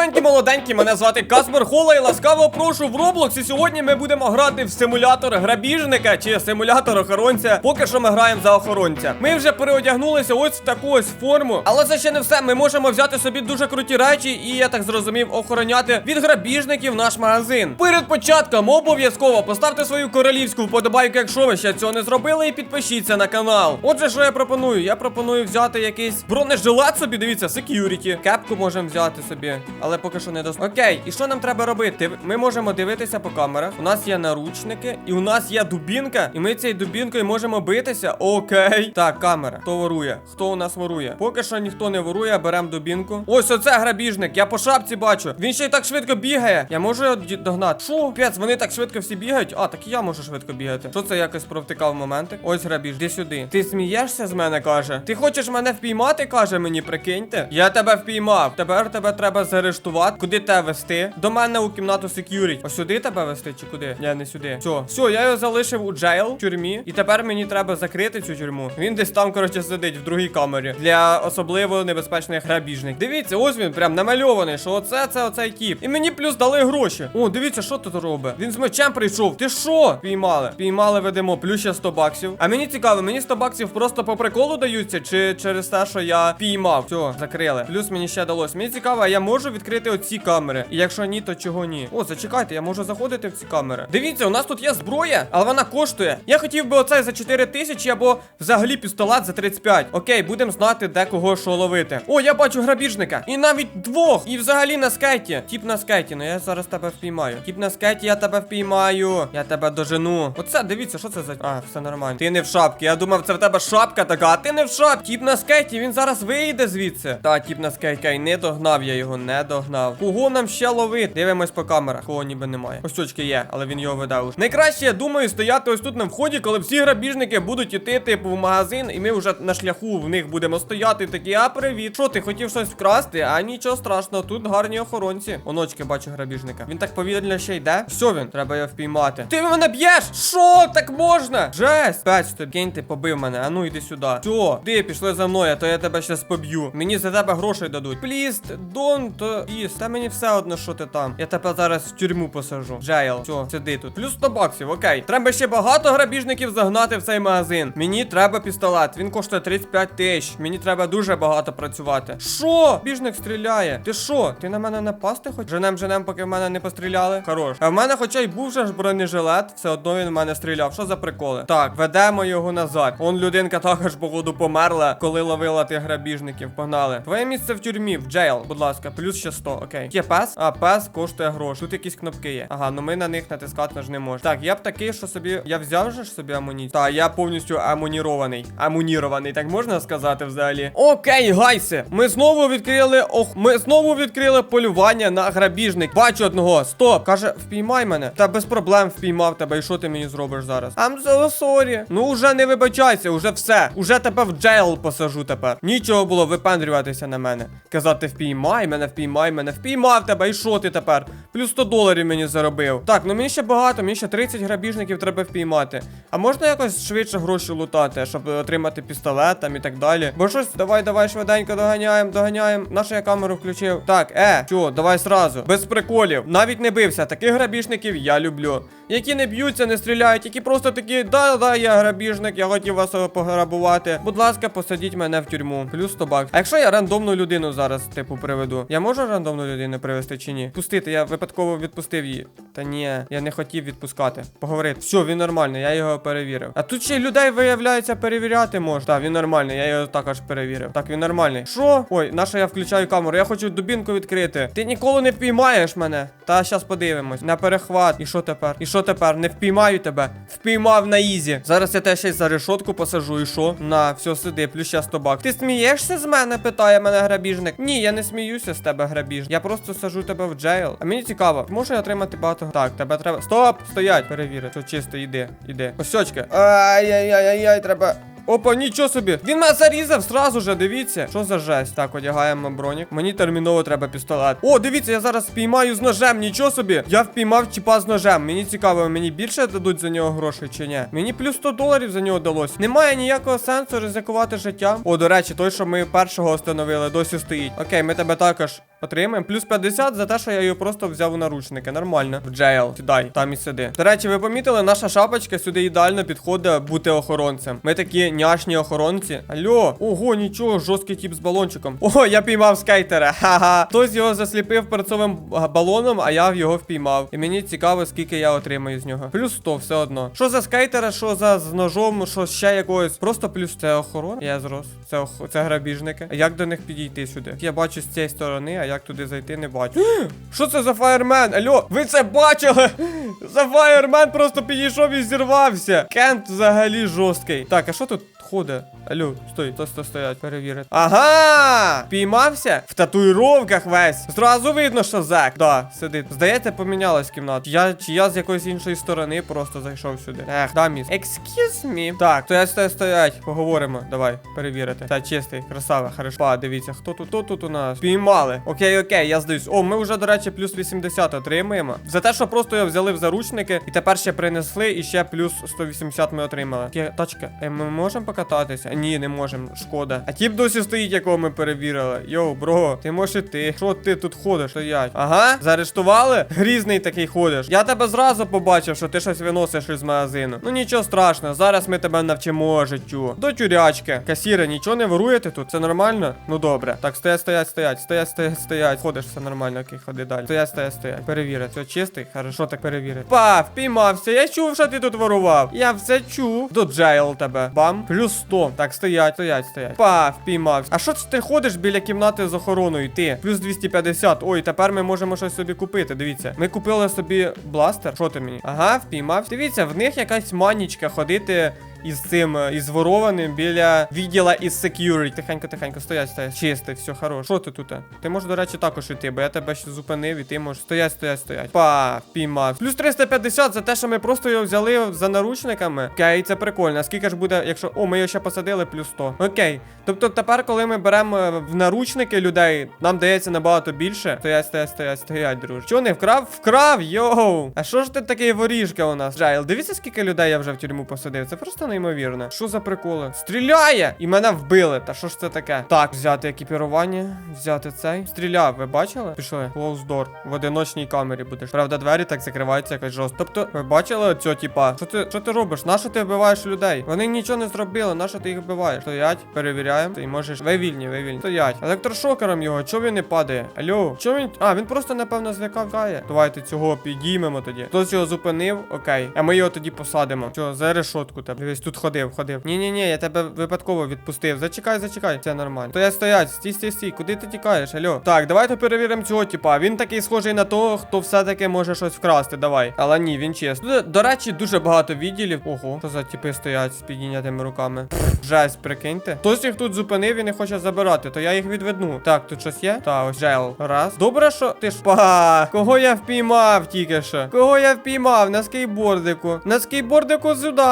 Здоровенькі молоденькі, мене звати Каспер Хола і ласкаво прошу в Roblox. І сьогодні ми будемо грати в симулятор грабіжника чи симулятор охоронця. Поки що ми граємо за охоронця. Ми вже переодягнулися ось в таку ось форму. Але це ще не все. Ми можемо взяти собі дуже круті речі, і я так зрозумів, охороняти від грабіжників наш магазин. Перед початком обов'язково поставте свою королівську вподобайку, якщо ви ще цього не зробили, і підпишіться на канал. Отже, що я пропоную? Я пропоную взяти якийсь бронежилет собі. Дивіться, security. Кепку можемо взяти собі, але поки що не дос. Окей, і що нам треба робити? Ми можемо дивитися по камерах. У нас є наручники, і у нас є дубінка, і ми цією дубінкою можемо битися. Окей. Так, камера. Хто ворує? Хто у нас ворує? Поки що ніхто не ворує, беремо дубінку. Ось оце грабіжник. Я по шапці бачу. Він ще й так швидко бігає. Я можу його догнати. Що? Пець, вони так швидко всі бігають. А, так і я можу швидко бігати. Що це якось провтикав моментик? Ось грабіж, де сюди. Ти смієшся з мене, каже. Ти хочеш мене впіймати, каже мені, прикиньте. Я тебе впіймав. Тепер тебе треба заарештувати. Куди тебе вести? До мене у кімнату security. Ось сюди тебе вести чи куди? Ні, не сюди. Все, все, я його залишив у джейл, в тюрмі. І тепер мені треба закрити цю тюрму. Він десь там, коротше, сидить в другій камері для особливо небезпечних грабіжник. Дивіться, ось він прям намальований, що оце це оцей тіп. І мені плюс дали гроші. О, дивіться, що тут робить. Він з мечем прийшов. Ти що? Піймали. Піймали, ведемо, плюс ще 100 баксів. А мені цікаво, мені 100 баксів просто по приколу даються, чи через те, що я піймав. Все, закрили. Плюс мені ще далось. Мені цікаво, а я можу відкрити оці камери. І якщо ні, то чого ні? О, зачекайте, я можу заходити в ці камери. Дивіться, у нас тут є зброя, але вона коштує. Я хотів би оцей за 4 тисячі або взагалі пістолет за 35. Окей, будемо знати, де кого що ловити. О, я бачу грабіжника. І навіть двох. І взагалі на скейті. Тіп на скейті, ну я зараз тебе впіймаю. Тіп на скейті, я тебе впіймаю. Я тебе дожену. Оце, дивіться, що це за. А, все нормально. Ти не в шапці. Я думав, це в тебе шапка така, а ти не в шапці. Тіп на скейті, він зараз вийде звідси. Та, тіп на скейті. Не догнав я його, не догнав. Кого нам ще ловити? Дивимось по камерах. Кого ніби немає. Ось точки є, але він його видав. Найкраще, я думаю, стояти ось тут на вході, коли всі грабіжники будуть іти, типу, в магазин, і ми вже на шляху в них будемо стояти. Такі, а привіт. Що ти хотів щось вкрасти? А нічого страшного, тут гарні охоронці. Оночки, бачу грабіжника. Він так повільно ще йде. Все він, треба його впіймати. Ти мене б'єш! Що? Так можна? Жесть! Пець, тобі кінь, ти побив мене. А ну йди сюди. Все, ти пішли за мною, а то я тебе щас поб'ю. Мені за тебе грошей дадуть. Пліст, дон, іс. Та мені все одно, що ти там. Я тебе зараз в тюрму посажу. Джейл. Все, сиди тут. Плюс 100 баксів, окей. Треба ще багато грабіжників загнати в цей магазин. Мені треба пістолет. Він коштує 35 тисяч. Мені треба дуже багато працювати. Що? Біжник стріляє. Ти що? Ти на мене напасти хоч? Женем, женем, поки в мене не постріляли. Хорош. А в мене, хоча й був же ж бронежилет, все одно він в мене стріляв. Що за приколи? Так, ведемо його назад. Он людинка також, походу, померла, коли ловила тих грабіжників. Погнали. Твоє місце в тюрмі, в джейл, будь ласка, плюс ще 100, окей. Є пес? А, пес коштує гроші. Тут якісь кнопки є. Ага, ну ми на них натискати ж не можемо. Так, я б такий, що собі. Я взяв же ж собі амуніцію. Так, я повністю амунірований. Амунірований, так можна сказати взагалі. Окей, гайси. Ми знову відкрили. Ох, ми знову відкрили полювання на грабіжник. Бачу одного. Стоп. Каже, впіймай мене. Та без проблем впіймав тебе. І що ти мені зробиш зараз? I'm so sorry. Ну уже не вибачайся, уже все. Уже тебе в джейл посажу тепер. Нічого було випендрюватися на мене. Казати, впіймай мене, впіймай мене, впіймав тебе. І що ти тепер? Плюс 100 доларів мені заробив. Так, ну мені ще багато, мені ще 30 грабіжників треба впіймати. А можна якось швидше гроші лутати, щоб отримати пістолет там і так далі? Бо щось, давай, давай, швиденько доганяємо, доганяємо. Нашу я камеру включив. Так, е, чо, давай сразу. Без приколів. Навіть не бився. Таких грабіжників я люблю. Які не б'ються, не стріляють, які просто такі, да, да, я грабіжник, я хотів вас е, пограбувати. Будь ласка, посадіть мене в тюрму. Плюс 100 баксів. А якщо я рандомну людину зараз, типу, приведу, я можу рандомну людину привезти чи ні? Пустити, я випадково відпустив її. Та ні, я не хотів відпускати. Поговорити. Все, він нормальний, я його перевірив. А тут ще людей виявляється перевіряти можна. Так, він нормальний, я його також перевірив. Так, він нормальний. Що? Ой, наша я включаю камеру. Я хочу дубінку відкрити. Ти ніколи не впіймаєш мене. Та щас подивимось. На перехват. І що тепер? І що тепер? Не впіймаю тебе. Впіймав на ізі. Зараз я те ще й за решотку посажу. І що? На, все, сиди, плюс ще 100 бак. Ти смієшся з мене? питає мене грабіжник. Ні, я не сміюся з тебе, грабіжник. Я просто сажу тебе в джейл. А мені цікаво, можу я отримати багато. Так, тебе треба. Стоп! Стоять! Перевіри. Що чисто, йди, іди. Осьочки. Ай-яй-яй-яй, треба. Опа, нічого собі. Він мене зарізав сразу же, дивіться. Що за жесть? Так, одягаємо бронік. Мені терміново треба пістолет. О, дивіться, я зараз впіймаю з ножем, нічого собі. Я впіймав чіпа з ножем. Мені цікаво, мені більше дадуть за нього грошей чи ні? Мені плюс 100 доларів за нього далось. Немає ніякого сенсу ризикувати життям. О, до речі, той, що ми першого встановили, досі стоїть. Окей, ми тебе також Отримаємо. Плюс 50 за те, що я його просто взяв у наручники. Нормально. В джейл. Сідай, там і сиди. До речі, ви помітили, наша шапочка сюди ідеально підходить бути охоронцем. Ми такі няшні охоронці. Алло, ого, нічого, жорсткий тип з балончиком. О, я піймав скейтера. Ха-ха. Хтось його засліпив перцовим балоном, а я його впіймав. І мені цікаво, скільки я отримаю з нього. Плюс 100, все одно. Що за скейтера, що за з ножом, що ще якогось. Просто плюс це охорона. Я зрос. Це ох... це грабіжники. Як до них підійти сюди? Я бачу з цієї сторони, а як туди зайти, не бачу. Що це за фаєрмен? Алло, ви це бачили? За фаєрмен просто підійшов і зірвався. Кент взагалі жорсткий. Так, а що тут ходить? Алло, стой, то сто стоять, перевірити. Ага! Піймався? В татуїровках весь. Зразу видно, що зек. Да, сидить. Здається, помінялась кімната. Я чи я з якоїсь іншої сторони просто зайшов сюди. Ех, да, міс. Excuse me. Так, стоять, стоять, стоять. Поговоримо. Давай, перевірити. Та чистий, красава, хорошо. Па, дивіться, хто тут, хто тут у нас? Піймали. Окей, окей, я здаюсь. О, ми вже, до речі, плюс 80 отримуємо. За те, що просто його взяли в заручники, і тепер ще принесли, і ще плюс 180 ми отримали. Тачка. Е, ми можемо покататися? Ні, не можемо. Шкода. А тіп досі стоїть, якого ми перевірили. Йоу, бро, ти можеш іти. Що ти тут ходиш? Стоять. Ага, заарештували? Грізний такий ходиш. Я тебе зразу побачив, що ти щось виносиш із магазину. Ну нічого страшного, зараз ми тебе навчимо життю. До тюрячки. Касіри, нічого не воруєте тут? Це нормально? Ну добре. Так, стоять, стоять, стоять, стоять, стоять, стоять. Ходиш, все нормально, окей, ходи далі. Стоять, стоять, стоять. Перевіри. Все чистий? Хорошо, так перевіри. Па, впіймався. Я чув, що ти тут ворував. Я все чув. До джейл тебе. Бам. Плюс 100. Так, стоять, стоять, стоять. Па, впіймав. А що це ти ходиш біля кімнати з охороною? Ти? Плюс 250. Ой, тепер ми можемо щось собі купити. Дивіться. Ми купили собі бластер. Що ти мені? Ага, впіймав. Дивіться, в них якась манічка ходити. Із цим е, із ворованим біля відділа із security. Тихенько, тихенько, стоять, стоять. Чистий, все хорош. Що ти тут? Ти можеш, до речі, також йти, бо я тебе ще зупинив, і ти можеш. Стоять, стоять, стоять. Па, впіймав. Плюс 350 за те, що ми просто його взяли за наручниками. Окей, це прикольно. Скільки ж буде, якщо. О, ми його ще посадили, плюс 100. Окей. Тобто тепер, коли ми беремо е, в наручники людей, нам дається набагато більше. Стоять, стоять, стоять, стоять, друже. Що не вкрав? Вкрав, йоу! А що ж ти такий воріжка у нас? Джайл, дивіться, скільки людей я вже в тюрму посадив. Це просто неймовірно. Що за приколи? Стріляє! І мене вбили. Та що ж це таке? Так, взяти екіпірування, взяти цей. Стріляв, ви бачили? Пішли. Close door. В одиночній камері будеш. Правда, двері так закриваються якось жорстко. Тобто, ви бачили цього типа? Що ти що ти робиш? Нащо ти вбиваєш людей? Вони нічого не зробили, нащо ти їх вбиваєш? Стоять, перевіряємо. Ти можеш. Ви вільні, ви вільні. Стоять. Електрошокером його, чого він не падає? Алло, чого він. А, він просто, напевно, злякає. Давайте цього підіймемо тоді. Хтось його зупинив, окей. А ми його тоді посадимо. Що, за решотку тебе. Дивись, тут ходив, ходив. Ні-ні-ні, я тебе випадково відпустив. Зачекай, зачекай. Це нормально. Стоять, стоять, стій, стій, стій. Куди ти тікаєш? Алло. Так, давайте перевіримо цього типа. Він такий схожий на того, хто все-таки може щось вкрасти. Давай. Але ні, він чесно. До речі, дуже багато відділів. Ого, що за типи стоять з підійнятими руками. Жесть, прикиньте. Хтось їх тут зупинив і не хоче забирати, то я їх відведну. Так, тут щось є? Та, ось джел. Раз. Добре, що ти ж па. Кого я впіймав тільки що? Кого я впіймав на скейтбордику? На скейтбордику сюди.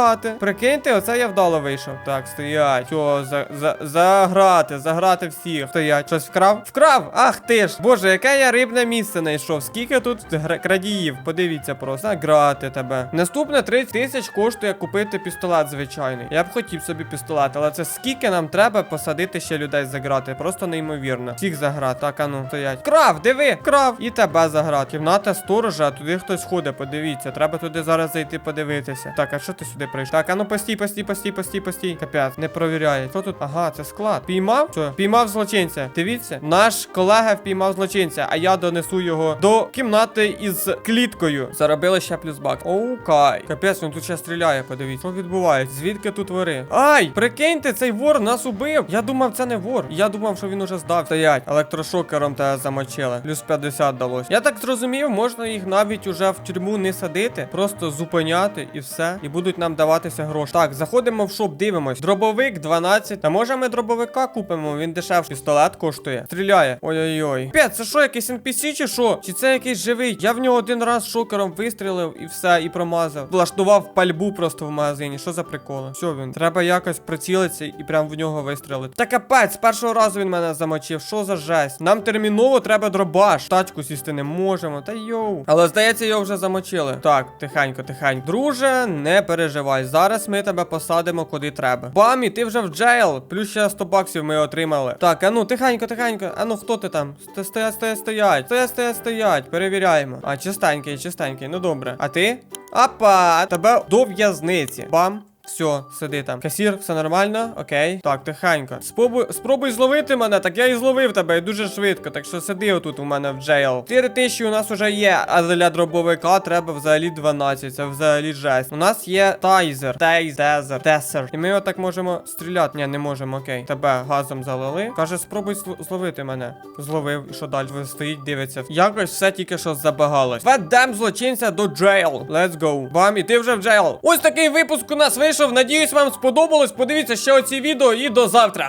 Заграти. Прикиньте, оце я вдало вийшов. Так, стоять. Все, за, за, заграти, заграти всіх. Стоять. Щось вкрав? Вкрав! Ах ти ж! Боже, яке я рибне місце знайшов. Скільки тут крадіїв? Подивіться просто. Заграти тебе. Наступне 30 тисяч коштує купити пістолет звичайний. Я б хотів собі пістолет, але це скільки нам треба посадити ще людей заграти? Просто неймовірно. Всіх заграти. Так, ану, стоять. Крав, диви, крав. І тебе заграти. Кімната сторожа, туди хтось ходить, подивіться. Треба туди зараз зайти подивитися. Так, а що ти сюди прийшов? Так, ану постій, постій, постій, постій, постій. Капець, не провіряє. Що тут? Ага, це склад. Піймав? Що? Піймав злочинця. Дивіться, наш колега впіймав злочинця, а я донесу його до кімнати із кліткою. Заробили ще плюс бак. Окей. Капець, він тут ще стріляє, подивіться. Що відбувається? Звідки тут вори? Ай! Прикиньте, цей вор нас убив. Я думав, це не вор. Я думав, що він уже здав. Стоять. Електрошокером тебе замочили. Плюс 50 далось. Я так зрозумів, можна їх навіть уже в тюрму не садити, просто зупиняти і все. І будуть нам даватися гроші. Так, заходимо в шоп, дивимось. Дробовик 12. Та може ми дробовика купимо? Він дешевший. Пістолет коштує. Стріляє. Ой-ой-ой. П'ять, це що, якийсь NPC чи що? Чи це якийсь живий? Я в нього один раз шокером вистрілив і все, і промазав. Влаштував пальбу просто в магазині. Що за приколи? Що він? Треба якось прицілитися і прям в нього вистрілити. Та капець, з першого разу він мене замочив. Що за жесть? Нам терміново треба дробаш. Тачку сісти не можемо. Та йоу. Але здається, його вже замочили. Так, тихенько, тихенько. Друже, не переживай. Давай. Зараз ми тебе посадимо куди треба. Бамі, ти вже в джейл. Плюс ще 100 баксів ми отримали. Так, а ну, тихенько, тихенько. А ну хто ти там? Сто- Стоять, стоять, стоять. Стоять, стоять, стоять. Перевіряємо. А, чистенький, чистенький. Ну добре. А ти? Апа, тебе до в'язниці. Бам. Все, сиди там. Касір, все нормально? Окей. Так, тихенько. Спробуй, спробуй зловити мене, так я і зловив тебе і дуже швидко. Так що сиди отут у мене в джейл. 4 тисячі у нас уже є, а для дробовика треба взагалі 12. Це взагалі жесть. У нас є тайзер. Тейз, тесер. І ми отак можемо стріляти. Ні, не можемо, окей. Тебе газом залили. Каже, спробуй зл- зловити мене. Зловив, і що далі? Стоїть, дивиться. Якось все тільки що забагалось. Ведем злочинця до джейл. Let's go. Бамі, ти вже в джейл. Ось такий випуск у нас вийшов. Надіюсь, вам сподобалось. Подивіться ще оці відео і до завтра.